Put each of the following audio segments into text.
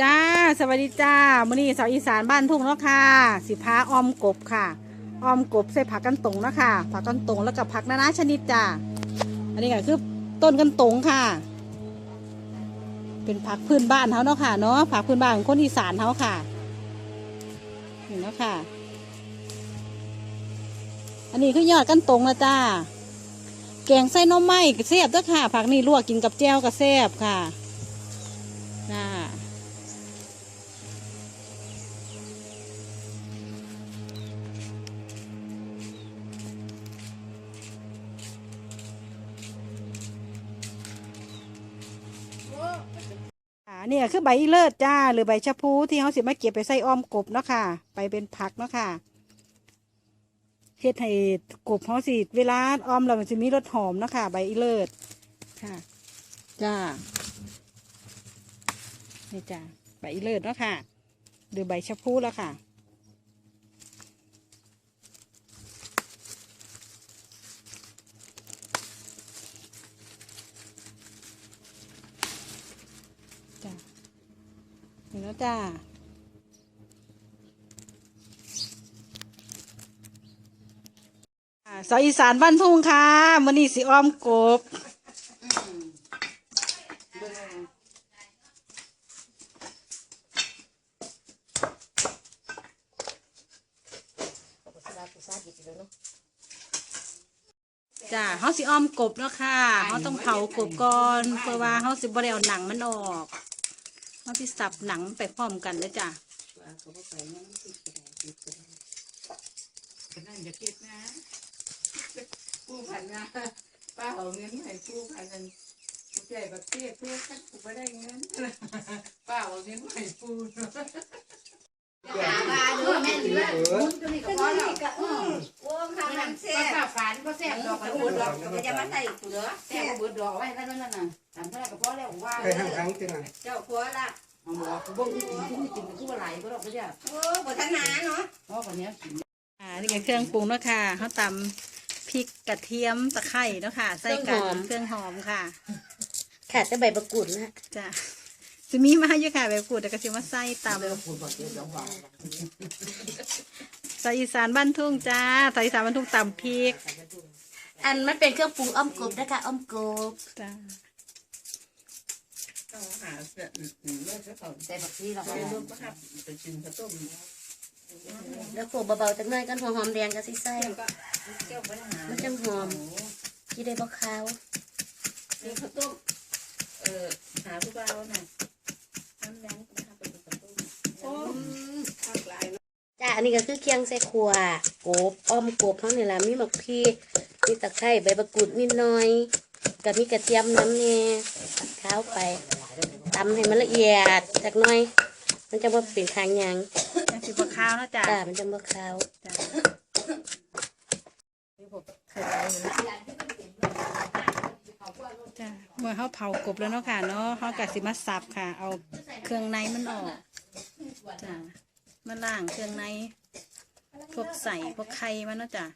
จ้า สวัสดีจ้ามื้อนี้สาวอีสานบ้านทุ่งเนาะค่ะ สิพาออมกบค่ะออมกบใส่ผักกันตงเนาะค่ะ ผักกันตงแล้วก็ผักนานาชนิดจ้า อันนี้ก็คือต้นกันตงค่ะ เป็นผักพื้นบ้านเขาเนาะค่ะเนาะ ผักพื้นบ้านของคนอีสานเขาค่ะนี่เนาะค่ะ อันนี้คือยอดกันตงนะจ้า แกงไส้น้อไม้ก็แซ่บเด้อค่ะ ผักนี่ลวกกินกับแจ่วก็แซ่บค่ะ อ่าเนี่ยคือใบอีเลิศจ้า หรือใบชะพูที่เขาสิมาเก็บไปใส่อ้อมกบเนาะค่ะ ไปเป็นผักเนาะค่ะเฮ็ดให้กบเขาสิเวลาอ้อมแล้วมันจะมีรสหอมเนาะค่ะ ใบอีเลิศค่ะ จ้านี่จ้าใบอีเลิศเนาะค่ะ หรือใบชะพูแล้วค่ะ นแล้วจ้า สาวอีสานบ้านทุ่งค่ะมันนี่สิอ้อมกบจ้าเขาสิอ้อมกบเนาะค่ะเขาต้องเผากบก่อน เพื่อว่าเขาสิบ่ได้เอาหนังมันออก เขาสิสับหนังไปพร้อมกันเลยจ้านั่นจะคิดนะผู้พันนะป้าเอาเงินให้ผู้พันนั้นผู้ใจแบบเตี้ยเพื่อสักผู้ไม่ได้เงินป้าเอาเงินให้ผู้มาดูแม่นด้วยมุนตัวนี้ก็พอแล้วโอ้ข้าวมันแซ่บป้าฝันก็แซ่บดอกกระบุบุดดดดออกกก็จะมาใส่กูเด้อแซ่บบุดดอกไว้แล้วนั่นน่ะทำเท่าไหร่ก็พอแล้วว่าไปห้างครั้งจังอะเจ้าครัวละเอา หมอบ่กินกินกินคือว่าไหลก็ดอกก็จะโอ้บ่ทันหนาเนาะเพราะคนนี้กินอ่านี่ก็เครื่องปรุงเนาะค่ะเขาตำพริกกระเทียมตะไคร้เนาะค่ะใส่กันเครื่องหอมค่ะค่ะจะใบประกุดนะฮะจ้าจะมีมาอยู่ค่ะแบบกูดแต่ก็จะมาใส่ตำใส่อีสานบ้านทุ่งจ้าใส่อีสานบ้านทุ่งตำพริก อันมันเป็นเครื่องปรุงอ้อมกบนะคะอ้อมกบจ้า ต้องหาเสือเลิกซะก่อนใส่บักซี่เราไปรวมก็ครับไปกินข้าวต้มแล้วโขกเบาๆจากหน้อยกันหัวหอมแดงก็สิใส่เจ้าไมันจังหอมที่ได้บ่ขาวกินข้าวต้มเออหาผู้บ่าวน่ะน้ำแดงนะคะเป็นข้าวต้มโอ้ข้าวลายจ้าอันนี้ก็คือเคียงใส่ครัวกบอ้อมกบเท่านี้ละมีหมักพริกมีตะไคร้ใบประกุดนิดหน่อย กับมีกระเทียมน้ำแน่ข้าวไปตำให้มันละเอียดจากหน่อย มันจะบ่เป็นคางหยังยังสิบข้าวเนาะจ้าจ้ามันจะบ่ขาวจ้าจ้าเมื่อเขาเผากบแล้วเนาะค่ะเนาะเขากะสิมาสับค่ะ เอาเครื่องในมันออกจ้ามาล่างเครื่องในพวกใส่พวกไข่มันเนาะจ้า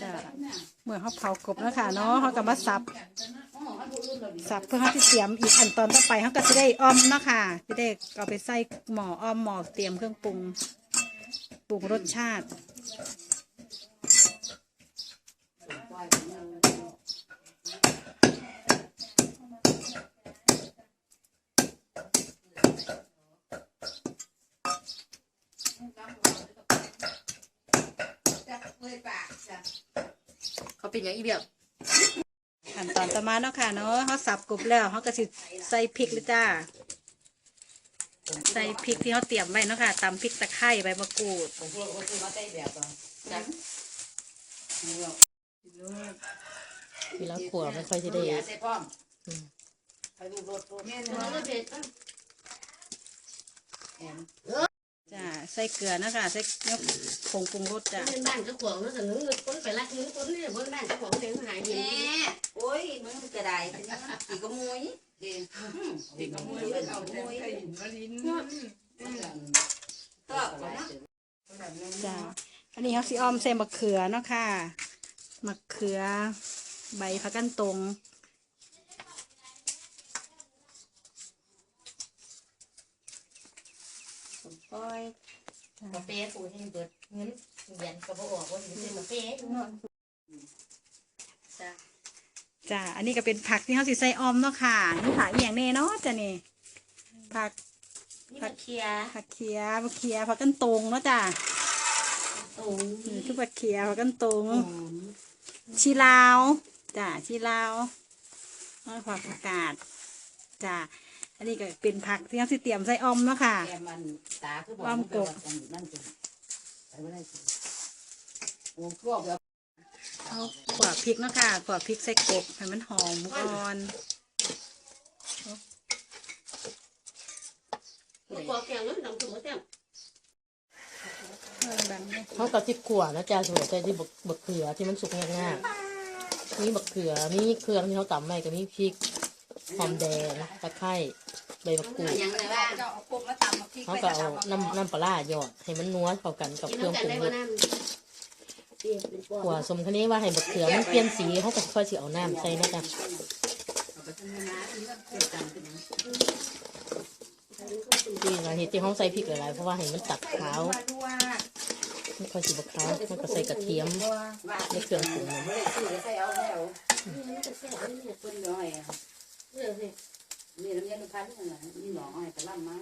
จ้ะเมื่อเขาเผากบแล้วค่ะเนาะเขาก็มาสับ สับเพื่อเขาที่เตรียมอีกขั้นตอนต่อไปเขาก็จะได้อ้อมเนาะค่ะจะได้เอาไปใส่หม้ออ้อมหม้อเตรียมเครื่องปรุงปรุงรสชาติ เขาเป็นอย่างอีเดียวขั้นตอนต่อมาเนาะค่ะเนาะเขาสับกบแล้วเขาก็สิใส่พริกเลยจ้า ใส่พริกที่เขาเตรียมไว้เนาะค่ะตำพริกตะไคร้ใบมะกรูดผมพูดว่าคือมาได้แบบจังนี่หรอกรถเวลาขัวไม่ค่อยจะได้อย่าใส่ป้อมอืมไปดูรถรถแม่เอเนาะอเด็ดแอนจ้า ใส่เกลือนะคะใส่เนื้อผงปรุงรสจ้าเป็นบ้านเจ้าของแล้วแต่เงินคนไปรักเงินคนนี่บนบ้านเจ้าของเลี้ยงหายแหเย็นมโอ้ยมึงกระไดเป็นยังกี่กระมุยเด็กอืมเด็กเอามือเอาแทงใส่หินมาลิ้นก็เนาะจ้าอันนี้เขาสีออมใส่มะเขือเนาะค่ะมะเขือ ใบผักกันตรงปล่อย กาแฟกูให้เบิดเงินเย็นก็บ่ออกว่าสิซื้อกาแฟจ้าอันนี้ก็เป็นผักที่เขาสิใส่ออมเนาะค่ะนี่ผักอหย่างแน่เนาะจ้ะนี่ผักนี่มาเคลียร์ผักเขียผักเขียผักกันตรงเนาะจ้ะตรงนี่คือผักเขียผักกันตรงหอมชีลาวจ้ะชีลาวแล้วผักอากาศจ้ะ อันนี้ก็เป็นผักที่เขาสิเตรียมใส่ออมเนาะค่ะ แกมันตาคือบอกมันเป็นนั่นจริงไปไม่ได้จริงโอ้พวกแบบเอาขวบพริกเนาะค่ะขวบพริกใส่กบให้มันหอมก่อนกอแกงแล้วน้ำตัวแต้มเออดังเลยเขากระติบขัวนะจ๊ะส่วนใจที่บักบักเขือที่มันสุกง่ายๆนี่บักเขือนี่เครื่องที่เขาตำไว้กับนี่พริก หอมแดงตะไคร้ใบมะกรูดยังไงว่าจะเอาปุ๊บแล้วตำมาพริกเขาไปก็กับเอาตำน้ำน้ำปลาร้าหยอดให้มันนัวเข้ากันกับเครื่องปรุงรสขัวสมคันนี้ว่าให้บักเขือมันเปลี่ยนสีเขาก็ค่อยสิเอาน้ำใส่นะจ๊ะเอาไปทำงานนี่ก็เกิดการขึ้นที่เราเห็นที่เขาใส่พริกหลายๆเพราะว่าให้มันตัดขาวดูว่าไม่ค่อยสิบักขาวมันก็ใส่กระเทียมว่าในเครื่องปรุงไม่ เรื่องนี่มีน้ำยาลูกพันนี่นะนี่หนองอ้อยกระลำมา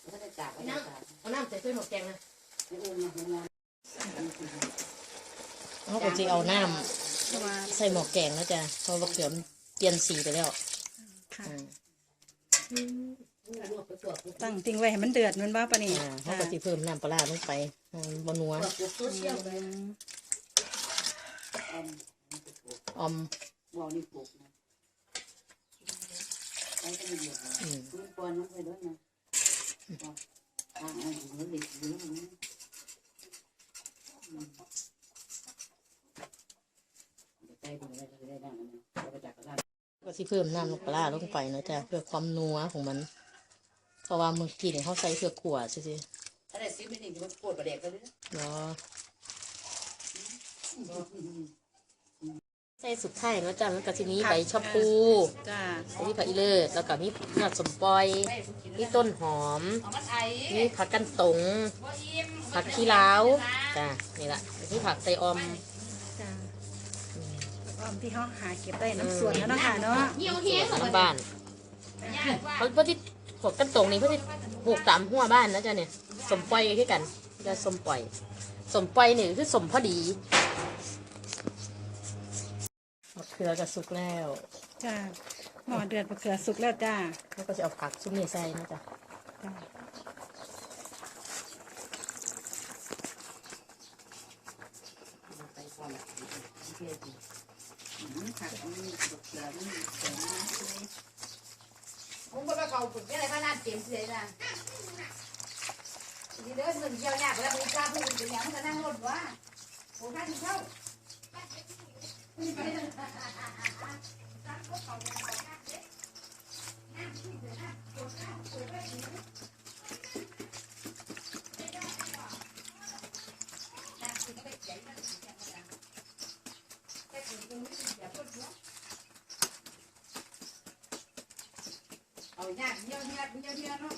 แล้วก็จะจากไปจากเอาน้ำใส่ถ้วยหมกแกงนะไม่อุ้มนะม่นอนเขาก็จะเอาน้ำใส่หมอกแกงนะจ๊ะเพราะบักเขือมันเปลี่ยนสีไปแล้วค่ะอืมตั้งติ้งไว้ให้มันเดือดมันว่าปะนี่อ่าเขาก็จะเพิ่มน้ำปลาร้าลงไปให้มันบนัวอมอมบอกนี่ปลูกนะไอ้ก็ไม่เยออมคุณปอนน้องไปด้วยนะอ่าอ่าหนูเด็กนะ กกระดานก็สิเพิ่มน้ำปลาร้าลงไปนะจ๊ะเพื่อความนัวของมัน เพราะว่าเมือกี้เนี่ยเขาใส่เพื่อขวดใช่ไหมถ้าได้ซื้อไม่ดีมันปวดประเด็กเลยเนาะ ใส่สุดท้ายแล้วจ้ะมันก็จะมีใบชะพูจ้ามีผักอีเลิศแล้วก็มียอดสมปอยมีต้นหอมเอามันไอมีผักกันตงว่าอิ่มผักขี้เหล้าวจ้ะนี่แหละมีผักไตออมจ้าออมที่เขาหาเก็บได้น้ำส่วนแล้วเนาะค่ะเนาะเหี่ยวเฮี้ยน้ำบ้านเขาเพราะที่พวกกันตงนี่เพราะที่ปลูกตามหัวบ้านนะจ๊ะเนี่ยสมปล่อยคือกันจะสมปล่อยสมปล่อยนี่คือสมพอดีมะเขือก็สุกแล้วจ้าหม้อเดือดมะเขือสุกแล้วจ้าแล้วก็จะเอาผักซุปนี่ใส่นะจ๊ะจ้าไปก่อนเพื่อดีผักมันเกลือมันเกลือมาเลยมึงก็ไปเขาฝึกอะไรพนันเต็มเลยนะดีเด้อเงินเยียวยาแล้วมึงกล้าพูดเป็นอย่างมึงก็นั่งรถวะโอ้ท่านเข้า เอายากเยี่ยวเยี่ยวเยี่ยวเยี่ยวเนาะ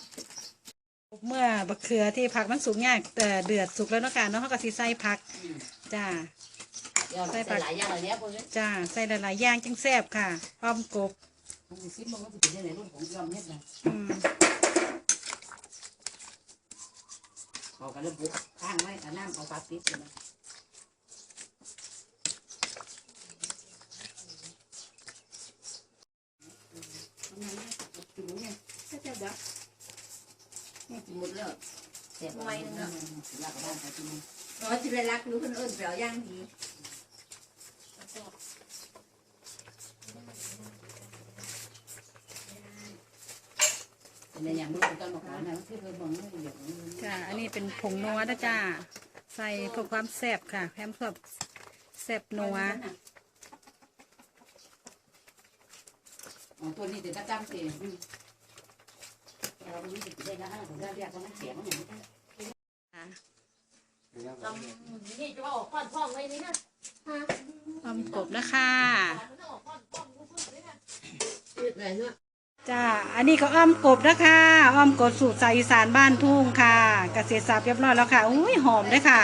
เมื่อมะเขือที่ผักมันสุกยากแต่เดือดสุกแล้วเนาะค่ะเนาะเขาก็สิใส่ผักจ้า เดี๋ยวใส่หลายอย่างเลยเนี่ยพวกนี้จ้าใส่หลายๆอย่างจังแซ่บค่ะอ้อมกบมึงซิมึงก็จะเป็นยังไงรุ่นของยอมเฮ็ดนะอืมเอากันแล้วบุกข้างไว้กับน้ำเอาปลาปิดเลยนะกินเนี่ยเจ้าเด้อนี่กินหมดแล้วเสียบไว้นึงแล้วลากบ้านไปกินเพราะที่ไปรัก คนอื่นเปล่าย่างดีในอย่างนี้ก็มาขอนะที่เคยบอกว่าอย่างนี้จ้าอันนี้เป็นผงนัวนะจ้า ใส่เพื่อความแซ่บค่ะแพมเพื่อแซ่บนัวตัวนี้จะตั้งตั้งเสียงเราไม่ได้ได้นะผมได้เรียกว่าเสียงมันอย่างนี้นี่จะว่าออกก้อนพ่องไว้นี่นะ ออมกบนะคะมันต้องออกก้อนพ่องรู้สึกเลยนะยืดเลยเนาะจ้า อันนี้ก็อ้อมกบนะคะอ้อมกบสูตรสายอีสานบ้านทุ่งค่ะ เกษตรศาสตร์เรียบร้อยแล้วค่ะ อุ้ยหอมเลยค่ะ